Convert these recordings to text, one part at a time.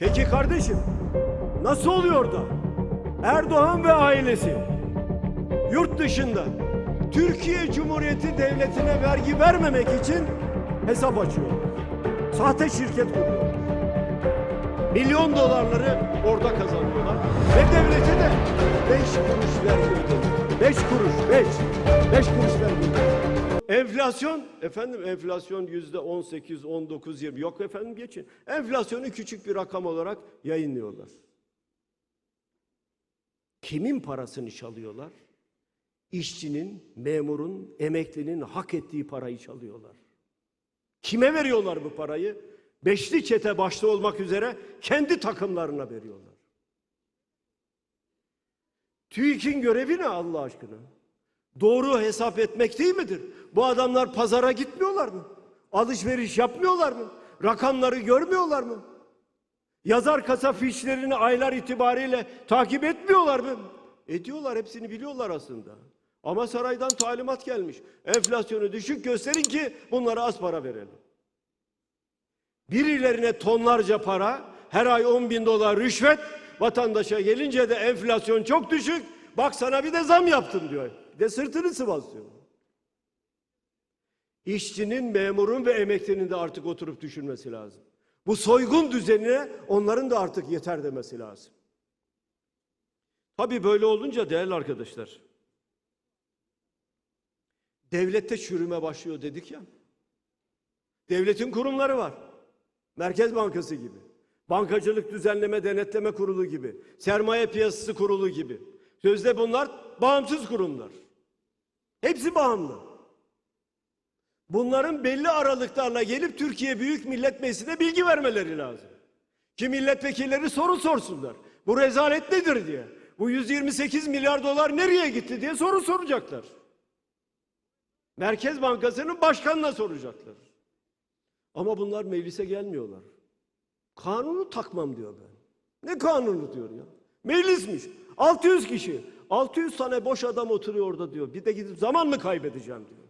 Peki kardeşim, nasıl oluyor da Erdoğan ve ailesi yurt dışında Türkiye Cumhuriyeti Devleti'ne vergi vermemek için hesap açıyor. Sahte şirket kuruyor. Milyon dolarları orada kazanıyorlar. Ve devlete de 5 kuruş vergi ödüyor. 5 kuruş, 5. 5 kuruş vergi ödüyor. Enflasyon, efendim enflasyon yüzde 18, 19, 20. Yok efendim geçin. Enflasyonu küçük bir rakam olarak yayınlıyorlar. Kimin parasını çalıyorlar? İşçinin, memurun, emeklinin hak ettiği parayı çalıyorlar. Kime veriyorlar bu parayı? Beşli çete başta olmak üzere kendi takımlarına veriyorlar. TÜİK'in görevi ne Allah aşkına? Doğru hesap etmek değil midir? Bu adamlar pazara gitmiyorlar mı? Alışveriş yapmıyorlar mı? Rakamları görmüyorlar mı? Yazar kasa fişlerini aylar itibariyle takip etmiyorlar mı? Ediyorlar, hepsini biliyorlar aslında. Ama saraydan talimat gelmiş. Enflasyonu düşük gösterin ki bunlara az para verelim. Birilerine tonlarca para, her ay 10 bin dolar rüşvet, vatandaşa gelince de enflasyon çok düşük, bak sana bir de zam yaptım diyor. De sırtını sıvazlıyor. İşçinin, memurun ve emeklinin de artık oturup düşünmesi lazım. Bu soygun düzenine onların da artık yeter demesi lazım. Tabii böyle olunca değerli arkadaşlar, devlette çürüme başlıyor dedik ya. Devletin kurumları var. Merkez Bankası gibi. Bankacılık Düzenleme Denetleme Kurulu gibi. Sermaye Piyasası Kurulu gibi. Sözde bunlar bağımsız kurumlar. Hepsi bağımlı. Bunların belli aralıklarla gelip Türkiye Büyük Millet Meclisi'ne bilgi vermeleri lazım. Ki milletvekilleri soru sorsunlar. Bu rezalet nedir diye. Bu 128 milyar dolar nereye gitti diye soru soracaklar. Merkez Bankası'nın başkanına soracaklar. Ama bunlar meclise gelmiyorlar. Kanunu takmam diyor ben. Ne kanunu diyor ya? Meclismiş. 600 kişi. 600 tane boş adam oturuyor orada diyor. Bir de gidip zaman mı kaybedeceğim diyor.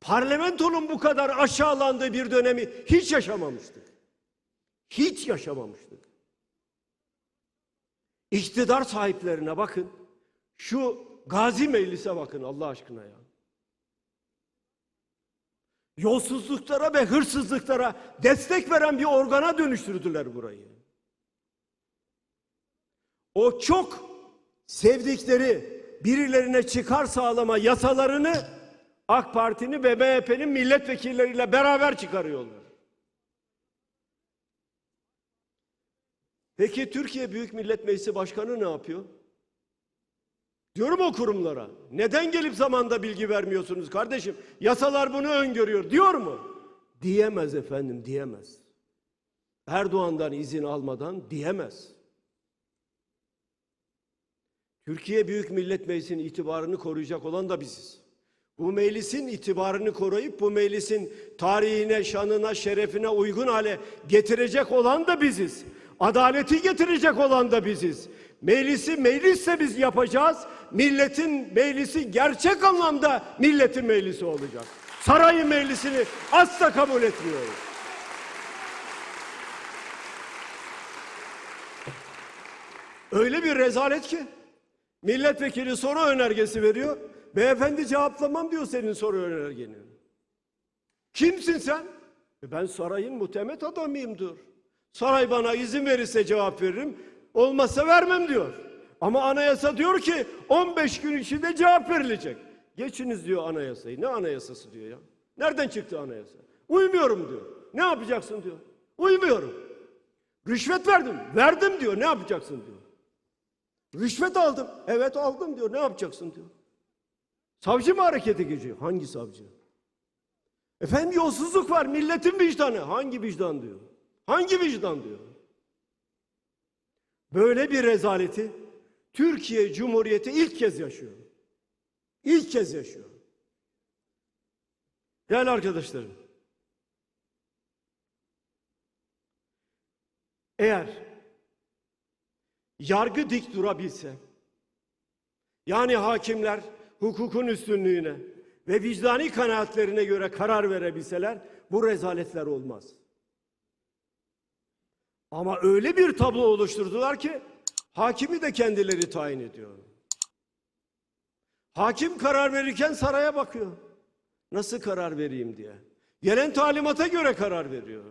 Parlamentonun bu kadar aşağılandığı bir dönemi hiç yaşamamıştık. Hiç yaşamamıştık. İktidar sahiplerine bakın. Şu Gazi Meclis'e bakın Allah aşkına ya. Yolsuzluklara ve hırsızlıklara destek veren bir organa dönüştürdüler burayı. O çok sevdikleri birilerine çıkar sağlama yasalarını AK Parti'nin ve MHP'nin milletvekilleriyle beraber çıkarıyorlar. Peki Türkiye Büyük Millet Meclisi Başkanı ne yapıyor? Diyorum o kurumlara. Neden gelip zamanda bilgi vermiyorsunuz kardeşim? Yasalar bunu öngörüyor diyor mu? Diyemez efendim diyemez. Erdoğan'dan izin almadan diyemez. Türkiye Büyük Millet Meclisi'nin itibarını koruyacak olan da biziz. Bu meclisin itibarını koruyup bu meclisin tarihine, şanına, şerefine uygun hale getirecek olan da biziz. Adaleti getirecek olan da biziz. Meclisi meclisse biz yapacağız. Milletin meclisi gerçek anlamda milletin meclisi olacak. Sarayın meclisini asla kabul etmiyoruz. Öyle bir rezalet ki milletvekili soru önergesi veriyor. Beyefendi cevaplamam diyor senin soru önergeni. Kimsin sen? E ben sarayın muhtemet adamıyım diyor. Saray bana izin verirse cevap veririm. Olmazsa vermem diyor. Ama anayasa diyor ki 15 gün içinde cevap verilecek. Geçiniz diyor anayasayı. Ne anayasası diyor ya? Nereden çıktı anayasa? Uymuyorum diyor. Ne yapacaksın diyor. Uymuyorum. Rüşvet verdim. Verdim diyor. Ne yapacaksın diyor. Rüşvet aldım. Evet aldım diyor. Ne yapacaksın diyor. Savcı mı harekete geçiyor? Hangi savcı? Efendim yolsuzluk var. Milletin vicdanı. Hangi vicdan diyor. Hangi vicdan diyor. Böyle bir rezaleti Türkiye Cumhuriyeti ilk kez yaşıyor. İlk kez yaşıyor. Değerli arkadaşlarım. Eğer yargı dik durabilse, yani hakimler hukukun üstünlüğüne ve vicdani kanaatlerine göre karar verebilseler bu rezaletler olmaz. Ama öyle bir tablo oluşturdular ki hakimi de kendileri tayin ediyor. Hakim karar verirken saraya bakıyor. Nasıl karar vereyim diye. Gelen talimata göre karar veriyor.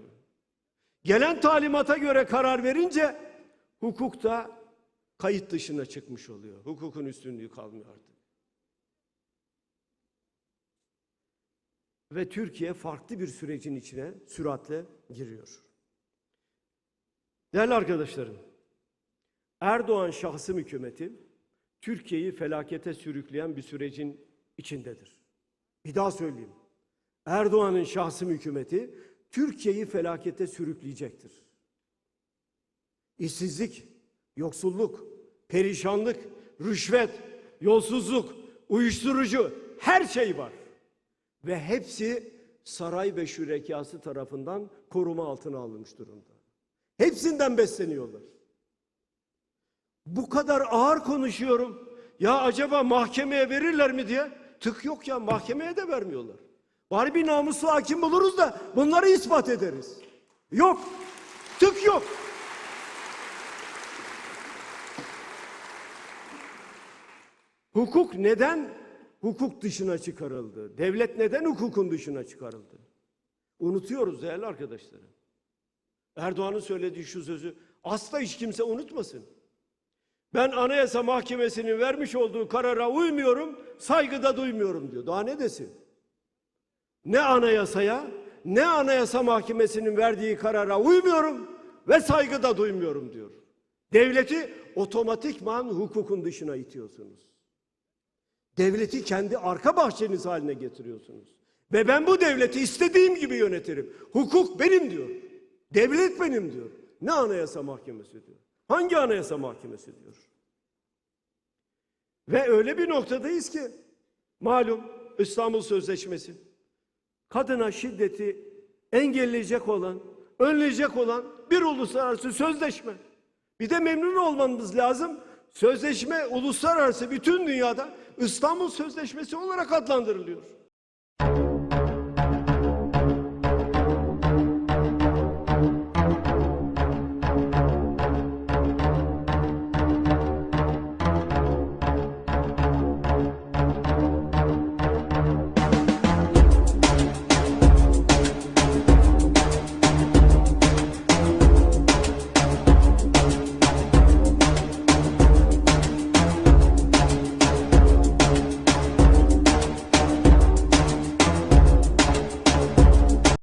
Gelen talimata göre karar verince hukuk da kayıt dışına çıkmış oluyor. Hukukun üstünlüğü kalmıyor artık. Ve Türkiye farklı bir sürecin içine süratle giriyor. Değerli arkadaşlarım, Erdoğan şahsım hükümeti Türkiye'yi felakete sürükleyen bir sürecin içindedir. Bir daha söyleyeyim. Erdoğan'ın şahsım hükümeti Türkiye'yi felakete sürükleyecektir. İşsizlik, yoksulluk, perişanlık, rüşvet, yolsuzluk, uyuşturucu her şey var. Ve hepsi saray ve şürekası tarafından koruma altına alınmış durumda. Hepsinden besleniyorlar. Bu kadar ağır konuşuyorum. Ya acaba mahkemeye verirler mi diye. Tık yok ya mahkemeye de vermiyorlar. Bari bir namuslu hakim buluruz da bunları ispat ederiz. Yok. Tık yok. Hukuk neden hukuk dışına çıkarıldı? Devlet neden hukukun dışına çıkarıldı? Unutuyoruz değerli arkadaşlarım. Erdoğan'ın söylediği şu sözü asla hiç kimse unutmasın. Ben Anayasa Mahkemesi'nin vermiş olduğu karara uymuyorum, saygıda duymuyorum diyor. Daha ne desin? Ne anayasaya, ne Anayasa Mahkemesi'nin verdiği karara uymuyorum ve saygıda duymuyorum diyor. Devleti otomatikman hukukun dışına itiyorsunuz. Devleti kendi arka bahçeniz haline getiriyorsunuz. Ve ben bu devleti istediğim gibi yönetirim. Hukuk benim diyor. Devlet benim diyor. Ne anayasa mahkemesi diyor. Hangi anayasa mahkemesi diyor. Ve öyle bir noktadayız ki malum İstanbul Sözleşmesi kadına şiddeti engelleyecek olan, önleyecek olan bir uluslararası sözleşme. Bir de memnun olmamız lazım. Sözleşme uluslararası bütün dünyada İstanbul Sözleşmesi olarak adlandırılıyor.